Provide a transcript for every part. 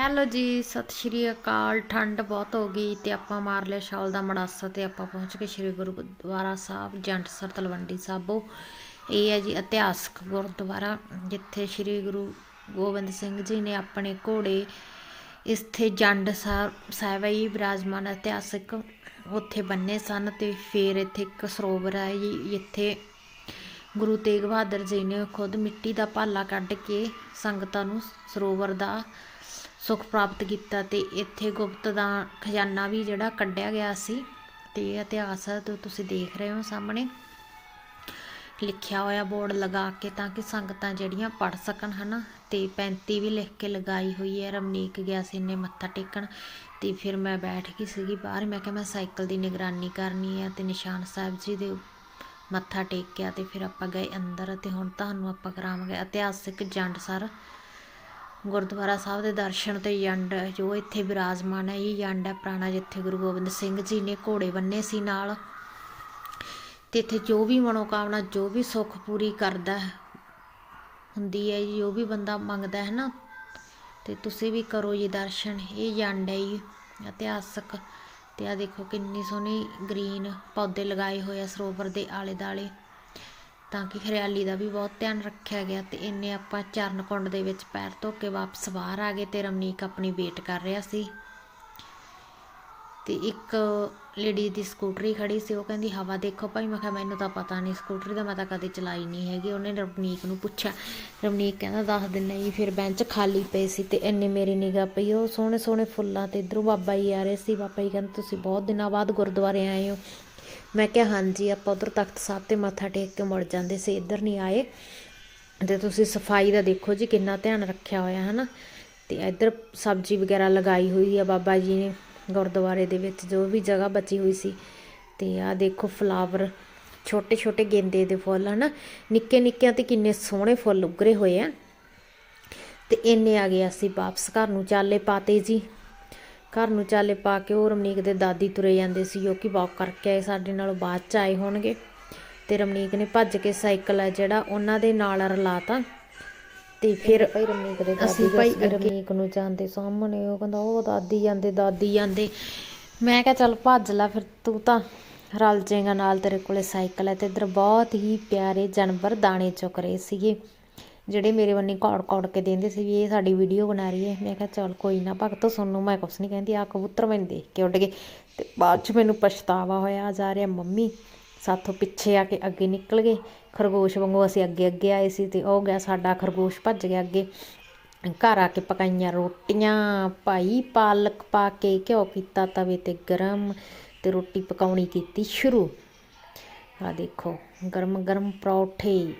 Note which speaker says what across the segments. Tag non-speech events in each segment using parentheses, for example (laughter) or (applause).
Speaker 1: Hello ਜੀ, ਸਤਿ ਸ਼੍ਰੀ ਅਕਾਲ। ਠੰਡ ਬਹੁਤ ਹੋ ਗਈ ਤੇ ਆਪਾਂ ਮਾਰ ਲਿਆ ਸ਼ਾਲ ਦਾ ਮੜਾਸਾ ਤੇ ਆਪਾਂ ਪਹੁੰਚ ਕੇ ਸ਼੍ਰੀ ਗੁਰੂ ਗੁਰਦੁਆਰਾ ਸਾਹਿਬ ਜੰਟਸਰ ਤਲਵੰਡੀ ਸਾਬੋ। ਇਹ ਹੈ ਜੀ ਇਤਿਹਾਸਕ ਗੁਰਦੁਆਰਾ, ਜਿੱਥੇ ਸ਼੍ਰੀ ਗੁਰੂ ਗੋਬਿੰਦ ਸਿੰਘ ਜੀ ਨੇ ਆਪਣੇ ਘੋੜੇ ਇੱਥੇ ਜੰਡ ਸਾਹਿਬ ਸਾਹਿਬ ਜੀ ਬਿਰਾਜਮਾਨ ਇਤਿਹਾਸਕ ਉੱਥੇ ਬੰਨੇ ਸਨ ਤੇ ਫਿਰ ਇੱਥੇ ਇੱਕ ਸਰੋਵਰ ਹੈ ਜੀ ਇੱਥੇ ਗੁਰੂ ਤੇਗ ਬਹਾਦਰ ਜੀ ਨੇ ਖੁਦ ਮਿੱਟੀ ਦਾ ਭਾਲਾ ਕੱਢ ਕੇ ਸੰਗਤਾਂ ਨੂੰ ਸਰੋਵਰ ਦਾ ਸੁੱਖ ਪ੍ਰਾਪਤ ਕੀਤਾ ਤੇ ਇੱਥੇ ਗੁਪਤ ਦਾ ਖਜ਼ਾਨਾ ਵੀ ਜਿਹੜਾ ਕੱਢਿਆ ਗਿਆ ਸੀ ਤੇ ਇਤਿਹਾਸ ਤੋਂ ਤੁਸੀਂ ਦੇਖ ਰਹੇ ਹੋ ਸਾਹਮਣੇ। ਲਿਖਿਆ ਹੋਇਆ ਬੋਰਡ ਲਗਾ ਕੇ ਤਾਂ ਕਿ ਸੰਗਤਾਂ ਜਿਹੜੀਆਂ ਪੜ ਸਕਣ ਹਨਾ ਤੇ 35 ਵੀ ਲਿਖ ਕੇ ਲਗਾਈ ਹੋਈ ਹੈ, ਰਮਨੀਕ ਗਿਆ ਸੀ ਨੇ ਮੱਥਾ ਟੇਕਣ ਤੇ ਫਿਰ ਮੈਂ ਬੈਠ ਗਈ ਸੀਗੀ ਬਾਹਰ, ਮੈਂ ਕਿਹਾ ਮੈਂ ਸਾਈਕਲ ਦੀ ਨਿਗਰਾਨੀ ਕਰਨੀ ਹੈ ਤੇ ਨਿਸ਼ਾਨ ਸਾਹਿਬ ਜੀ ਦੇ ਮੱਥਾ ਟੇਕਿਆ ਤੇ ਫਿਰ ਆਪਾਂ ਗਏ ਅੰਦਰ ਤੇ ਹੁਣ ਤੁਹਾਨੂੰ ਆਪਾਂ ਕਰਾਵਾਂਗੇ ਇਤਿਹਾਸਿਕ ਜੰਡ ਸਰ। ਗੁਰਦੁਆਰਾ ਸਾਹਿਬ ਦੇ ਦਰਸ਼ਨ ਤੇ ਜੰਡ ਜੋ ਇੱਥੇ ਵਿਰਾਜਮਾਨ ਹੈ, ਇਹ ਜੰਡ ਹੈ ਪੁਰਾਣਾ ਜਿੱਥੇ ਗੁਰੂ ਗੋਬਿੰਦ ਸਿੰਘ ਜੀ ਨੇ ਘੋੜੇ ਬੰਨੇ ਸੀ ਨਾਲ। ਤੇ ਇੱਥੇ ਜੋ ਵੀ ਮਨੋਕਾਮਨਾ, ਜੋ ਵੀ ਸੁੱਖ ਪੂਰੀ ਕਰਦਾ ਹੈ, ਹੁੰਦੀ ਹੈ ਜੀ ਜੋ ਵੀ ਬੰਦਾ ਮੰਗਦਾ ਹੈ ਨਾ। ਤੇ ਤੁਸੀਂ ਵੀ ਕਰੋ ਜੀ ਦਰਸ਼ਨ, ਇਹ ਜੰਡ ਹੈ ਜੀ, ਇਤਿਹਾਸਕ। ਤੇ ਆ ਦੇਖੋ ਕਿੰਨੀ ਸੋਹਣੀ ਗ੍ਰੀਨ ਪੌਦੇ ਲਗਾਏ ਹੋਏ ਆ ਸਰੋਵਰ ਦੇ ਆਲੇ ਦਾਲੇ ਤਾਂ ਕਿ ਹਰਿਆਲੀ ਦਾ ਵੀ ਬਹੁਤ ਧਿਆਨ ਰੱਖਿਆ ਗਿਆ ਤੇ ਇੰਨੇ ਆਪਾਂ ਚਰਨ ਕੁੰਡ ਦੇ ਵਿੱਚ ਪੈਰ ਧੋ ਕੇ ਵਾਪਸ ਬਾਹਰ ਆ ਗਏ ਤੇ ਰਮਨੀਕ ਆਪਣੀ ਵੇਟ ਕਰ ਰਿਹਾ ਸੀ। ਤੇ ਇੱਕ ਲੇਡੀ ਦੀ ਸਕੂਟਰੀ ਖੜੀ ਸੀ, ਉਹ ਕਹਿੰਦੀ, ਹਵਾ ਦੇਖੋ ਭਾਈ। ਮੈਂ ਕਿਹਾ, ਮੈਨੂੰ ਤਾਂ ਪਤਾ ਨਹੀਂ ਸਕੂਟਰੀ ਦਾ, ਮੈਂ ਤਾਂ ਕਦੇ ਚਲਾਈ ਨਹੀਂ ਹੈਗੀ। ਉਹਨੇ ਰਮਨੀਕ ਨੂੰ ਪੁੱਛਿਆ। ਰਮਨੀਕ ਕਹਿੰਦਾ, ਦੱਸ ਦਿਨ ਜੀ, ਫਿਰ ਬੈਂਚ ਖਾਲੀ ਪਏ ਸੀ ਤੇ ਇੰਨੇ ਮੇਰੀ ਨਿਗਾਹ ਪਈ। ਉਹ ਸੋਹਣੇ ਸੋਹਣੇ ਫੁੱਲਾਂ ਤੇ ਇਧਰੋਂ ਬਾਬਾ ਜੀ ਆ ਰਹੇ ਸੀ। ਬਾਬਾ ਜੀ ਕਹਿੰਦੇ, ਤੁਸੀਂ ਬਹੁਤ ਦਿਨਾਂ ਬਾਅਦ ਗੁਰਦੁਆਰੇ ਆਏ ਹੋ। ਮੈਂ ਕਿਹਾ, ਹਾਂਜੀ, ਆਪਾਂ ਉਧਰ ਤਖਤ ਸਾਹਿਬ ਤੇ ਮੱਥਾ ਟੇਕ ਕੇ ਮੁੜ ਜਾਂਦੇ ਸੀ, ਇੱਧਰ ਨਹੀਂ ਆਏ। ਤੇ ਤੁਸੀਂ ਸਫ਼ਾਈ ਦਾ ਦੇਖੋ ਜੀ, ਕਿੰਨਾ ਧਿਆਨ ਰੱਖਿਆ ਹੋਇਆ ਹੈ ਨਾ ਤੇ ਇੱਧਰ ਸਬਜ਼ੀ ਵਗੈਰਾ ਲਗਾਈ ਹੋਈ ਆ, ਬਾਬਾ ਜੀ ਨੇ ਗੁਰਦੁਆਰੇ ਦੇ ਵਿੱਚ, ਜੋ ਵੀ ਜਗ੍ਹਾ ਬਚੀ ਹੋਈ ਸੀ। ਤੇ ਆ ਦੇਖੋ ਫਲਾਵਰ ਛੋਟੇ ਛੋਟੇ ਗੇਂਦੇ ਦੇ ਫੁੱਲ, ਹਨਾ? ਨਿੱਕੇ ਨਿੱਕਿਆਂ ਤੇ ਕਿੰਨੇ ਸੋਹਣੇ ਫੁੱਲ ਉਗਰੇ ਹੋਏ ਆ। ਤੇ ਇੰਨੇ ਆ ਗਏ ਅਸੀਂ ਵਾਪਸ ਘਰ ਨੂੰ, ਚਾਲੇ ਪਾਤੇ ਜੀ। ਘਰ ਨੂੰ ਚਾਲੇ ਪਾ ਕੇ ਉਹ ਰਮਨੀਕ ਦੇ ਦਾਦੀ ਤੁਰੇ ਜਾਂਦੇ ਸੀ ਜੋ ਕਿ ਵਾਕ ਕਰਕੇ ਆਏ ਸਾਡੇ ਨਾਲੋਂ ਬਾਅਦ ਚ ਆਏ ਹੋਣਗੇ। ਤੇ ਰਮਨੀਕ ਨੇ ਭੱਜ ਕੇ ਸਾਈਕਲ ਹੈ ਜਿਹੜਾ ਉਹਨਾਂ ਦੇ ਨਾਲ ਰਲਾਤਾ ਤੇ। ਫਿਰ ਭਾਈ ਰਮਨੀਕ ਦੇ ਦਾਦੀ ਭਾਈ ਰਮਨੀਕ ਨੂੰ ਜਾਂਦੇ ਸਾਹਮਣੇ ਉਹ ਕਹਿੰਦਾ ਉਹ ਦਾਦੀ ਜਾਂਦੇ ਦਾਦੀ ਜਾਂਦੇ। ਮੈਂ ਕਿਹਾ ਚੱਲ ਭੱਜ ਲੈ ਫਿਰ ਤੂੰ ਤਾਂ ਰਲ ਜਾਏਗਾ ਨਾਲ ਤੇਰੇ ਕੋਲੇ ਸਾਈਕਲ ਹੈ। ਤੇ ਇਧਰ ਬਹੁਤ ਹੀ ਪਿਆਰੇ ਜਾਨਵਰ ਦਾਣੇ ਚੁੱਕ ਰਹੇ ਸੀਗੇ। ਜਿਹੜੇ ਮੇਰੇ ਬੰਨੀ ਕੌੜ ਕੌੜ ਕੇ ਦਿੰਦੇ ਸੀ ਵੀ ਇਹ ਸਾਡੀ ਵੀਡੀਓ ਬਣਾ ਰਹੀ ਹੈ। ਮੈਂ ਕਿਹਾ, ਚਲ ਕੋਈ ਨਾ, ਭਗਤੋ ਸੁਣਨੂ ਮੈਂ ਕੁਛ ਨਹੀਂ ਕਹਿੰਦੀ। ਆ ਕਬੂਤਰ ਮੈਨੂੰ ਦੇਖ ਕੇ ਉੱਡ ਗਏ। ਤੇ ਬਾਅਦ ਚ ਮੈਨੂੰ ਪਛਤਾਵਾ ਹੋਇਆ ਜਾ ਰਿਹਾ ਮੰਮੀ। ਸਾਥੋਂ ਪਿੱਛੇ ਆ ਕੇ ਅੱਗੇ ਨਿਕਲ ਗਏ। ਖਰਗੋਸ਼ ਵਾਂਗੂ ਅਸੀਂ ਅੱਗੇ ਅੱਗੇ ਆਏ ਸੀ ਤੇ ਉਹ ਗਿਆ, ਸਾਡਾ ਖਰਗੋਸ਼ ਭੱਜ ਗਿਆ ਅੱਗੇ। ਘਰ ਆ ਕੇ ਪਕਾਈਆਂ ਰੋਟੀਆਂ, ਭਾਈ ਪਾਲਕ ਪਾ ਕੇ ਘਿਓ ਕੀਤਾ, ਤਵੇ ਤੇ ਗਰਮ ਤੇ ਰੋਟੀ ਪਕਾਉਣੀ ਕੀਤੀ ਸ਼ੁਰੂ। ਆ ਦੇਖੋ ਗਰਮ ਗਰਮ ਪਰੌਠੇ।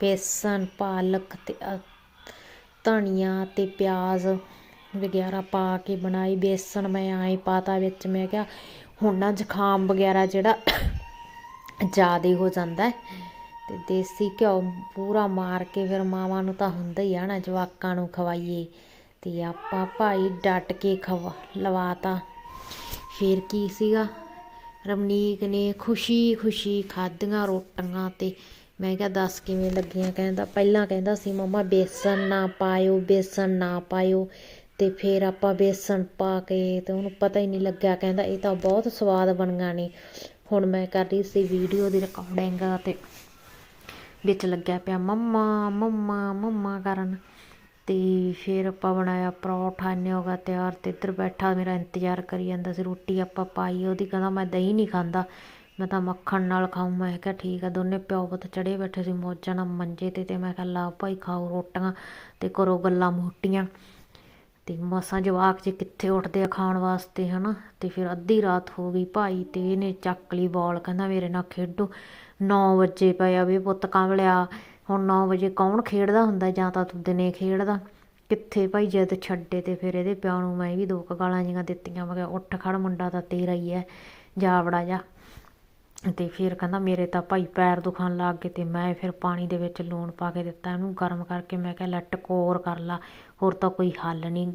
Speaker 1: ਬੇਸਨ, ਪਾਲਕ ਤੇ ਧਨੀਆ ਤੇ ਪਿਆਜ਼ ਵਗੈਰਾ ਪਾ ਕੇ ਬਣਾਈ। ਬੇਸਣ ਮੈਂ ਆਏ ਪਾਤਾ ਵਿੱਚ, ਮੈਂ ਕਿਹਾ ਹੁਣ ਨਾ ਜ਼ੁਕਾਮ ਵਗੈਰਾ ਜਿਹੜਾ (coughs) ਜ਼ਿਆਦਾ ਹੋ ਜਾਂਦਾ ਤੇ ਦੇਸੀ ਘਿਓ ਪੂਰਾ ਮਾਰ ਕੇ ਫਿਰ ਮਾਵਾਂ ਨੂੰ ਤਾਂ ਹੁੰਦਾ ਹੀ ਆ ਨਾ, ਜਵਾਕਾਂ ਨੂੰ ਖਵਾਈਏ ਤੇ ਆਪਾਂ ਭਾਈ ਡਟ ਕੇ ਖਵਾ, ਲਵਾਤਾ। ਫਿਰ ਕੀ ਸੀਗਾ? ਰਮਨੀਕ ਨੇ ਖੁਸ਼ੀ ਖੁਸ਼ੀ ਖਾਧੀਆਂ ਰੋਟੀਆਂ ਤੇ ਮੈਂ ਕਿਹਾ, ਦੱਸ ਕਿਵੇਂ ਲੱਗੀਆਂ? ਕਹਿੰਦਾ, ਪਹਿਲਾਂ ਕਹਿੰਦਾ ਸੀ, ਮੰਮਾ, ਬੇਸਣ ਨਾ ਪਾਇਓ, ਬੇਸਣ ਨਾ ਪਾਇਓ। ਤੇ ਫਿਰ ਆਪਾਂ ਬੇਸਣ ਪਾ ਕੇ ਤੇ ਉਹਨੂੰ ਪਤਾ ਹੀ ਨਹੀਂ ਲੱਗਿਆ। ਕਹਿੰਦਾ, ਇਹ ਤਾਂ ਬਹੁਤ ਸਵਾਦ ਬਣੀਆਂ ਨੇ। ਹੁਣ ਮੈਂ ਕਰ ਰਹੀ ਸੀ ਵੀਡੀਓ ਦੀ ਰਿਕਾਰਡਿੰਗ ਤੇ ਵਿੱਚ ਲੱਗਿਆ ਪਿਆ, ਮੰਮਾ ਮੰਮਾ ਮੰਮਾ ਕਰਨ। ਤੇ ਫਿਰ ਆਪਾਂ ਬਣਾਇਆ ਪਰੌਠਾ ਨੇ ਹੋਗਾ ਤਿਆਰ ਤੇ ਇੱਧਰ ਬੈਠਾ, ਮੇਰਾ ਇੰਤਜ਼ਾਰ ਕਰੀ ਜਾਂਦਾ ਸੀ, ਰੋਟੀ ਆਪਾਂ ਪਾਈ, ਉਹਦੀ ਕਹਿੰਦਾ, ਮੈਂ ਦਹੀਂ ਨਹੀਂ ਖਾਂਦਾ। ਮੈਂ ਤਾਂ ਮੱਖਣ ਨਾਲ ਖਾਉ ਮੈਂ ਕਿਹਾ ਠੀਕ ਆ, ਦੋਨੇ ਪਿਓ ਪੁੱਤ ਚੜੇ ਬੈਠੇ ਸੀ ਮੋਜਾਂ ਨਾਲ ਮੰਜੇ ਤੇ ਤੇ ਮੈਂ ਕਿਹਾ ਲਾ ਭਾਈ ਖਾਓ ਰੋਟੀਆਂ ਤੇ ਕਰੋ ਗੱਲਾਂ ਮੋਟੀਆਂ। ਤੇ ਮਸਾਂ ਜਵਾਕ ਜੇ ਕਿੱਥੇ ਉੱਠਦੇ ਆ ਖਾਣ ਵਾਸਤੇ, ਹਨਾ? ਤੇ ਫਿਰ ਅੱਧੀ ਰਾਤ ਹੋ ਗਈ, ਭਾਈ ਤੇ ਇਹਨੇ ਚੱਕ ਲਈ ਬਾਲ, ਕਹਿੰਦਾ ਮੇਰੇ ਨਾਲ ਖੇਡੋ। 9 ਵਜੇ ਪਿਆ ਵੀ ਪੁੱਤ ਕਾਂਵਲਿਆ, ਹੁਣ 9 ਵਜੇ ਕੌਣ ਖੇਡਦਾ ਹੁੰਦਾ, ਜਾਂ ਤਾਂ ਤੂੰ ਦਿਨੇ ਖੇਡਦਾ? ਕਿੱਥੇ ਭਾਈ ਜਦ ਛੱਡੇ ਤੇ ਫਿਰ ਇਹਦੇ ਪਿਓ ਨੂੰ ਮੈਂ ਵੀ ਦੋ ਕਗਾਲਾਂ ਜੀਆਂ ਦਿੱਤੀਆਂ, ਮੈਂ ਕਿਹਾ, ਉੱਠ ਖੜ ਮੁੰਡਾ ਤਾਂ ਤੇਰਾ ਹੀ ਹੈ ਜਾ ਵੜਾ ਜਾ। ਅਤੇ ਫਿਰ ਕਹਿੰਦਾ ਮੇਰੇ ਤਾਂ ਭਾਈ ਪੈਰ ਦੁਖਣ ਲੱਗ ਗਏ ਅਤੇ ਮੈਂ ਫਿਰ ਪਾਣੀ ਦੇ ਵਿੱਚ ਲੂਣ ਪਾ ਕੇ ਦਿੱਤਾ ਇਹਨੂੰ ਗਰਮ ਕਰਕੇ ਮੈਂ ਕਿਹਾ ਲੈ ਟਕੋਰ ਕਰ ਲਾ, ਹੋਰ ਤਾਂ ਕੋਈ ਹੱਲ ਨਹੀਂ।